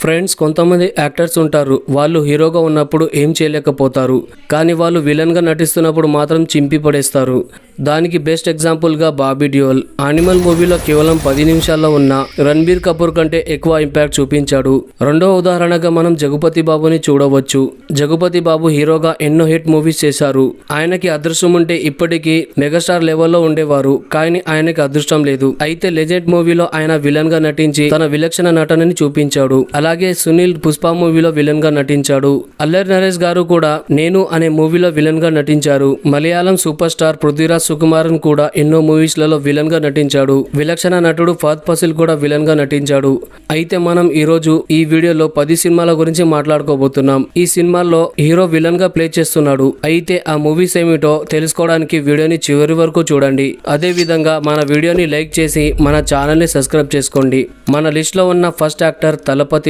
Friends కొంతమంది actors ఉంటారు. వాళ్ళు హీరోగా ఉన్నప్పుడు ఏం చేయలేకపోతారు. కానీ వాళ్ళు విలన్గా నటిస్తున్నప్పుడు మాత్రం చింపి పడేస్తారు. దానికి బెస్ట్ ఎగ్జాంపుల్గా బాబీ డ్యూయల్ యానిమల్ మూవీలో కేవలం పది నిమిషాల్లో ఉన్న రణబీర్ కపూర్ కంటే ఎక్కువ ఇంపాక్ట్ చూపించాడు. రెండో ఉదాహరణగా మనం జగపతి బాబుని చూడవచ్చు. జగపతి బాబు హీరోగా ఎన్నో హిట్ మూవీస్ చేశారు. ఆయనకి అదృష్టం ఉంటే ఇప్పటికీ మెగాస్టార్ లెవెల్లో ఉండేవారు. కానీ ఆయనకి అదృష్టం లేదు. అయితే లెజెండ్ మూవీలో ఆయన విలన్గా నటించి తన విలక్షణ నటనని చూపించాడు. అలాగే సునీల్ పుష్ప మూవీలో విలన్గా నటించాడు. అల్లరి నరేష్ గారు కూడా నేను అనే మూవీలో విలన్గా నటించారు. మలయాళం సూపర్ స్టార్ పృథ్వీరాజ్ సుకుమారన్ కూడా ఎన్నో మూవీస్లలో విలన్గా నటించాడు. విలక్షణ నటుడు ఫాత్ ఫసిల్ కూడా విలన్గా నటించాడు. అయితే మనం ఈ రోజు ఈ వీడియోలో పది సినిమాల గురించి మాట్లాడుకోబోతున్నాం. ఈ సినిమాల్లో హీరో విలన్గా ప్లే చేస్తున్నాడు. అయితే ఆ మూవీస్ ఏమిటో తెలుసుకోవడానికి వీడియోని చివరి వరకు చూడండి. అదే విధంగా మన వీడియోని లైక్ చేసి మన ఛానల్ని సబ్స్క్రైబ్ చేసుకోండి. మన లిస్ట్లో ఉన్న ఫస్ట్ యాక్టర్ తలపతి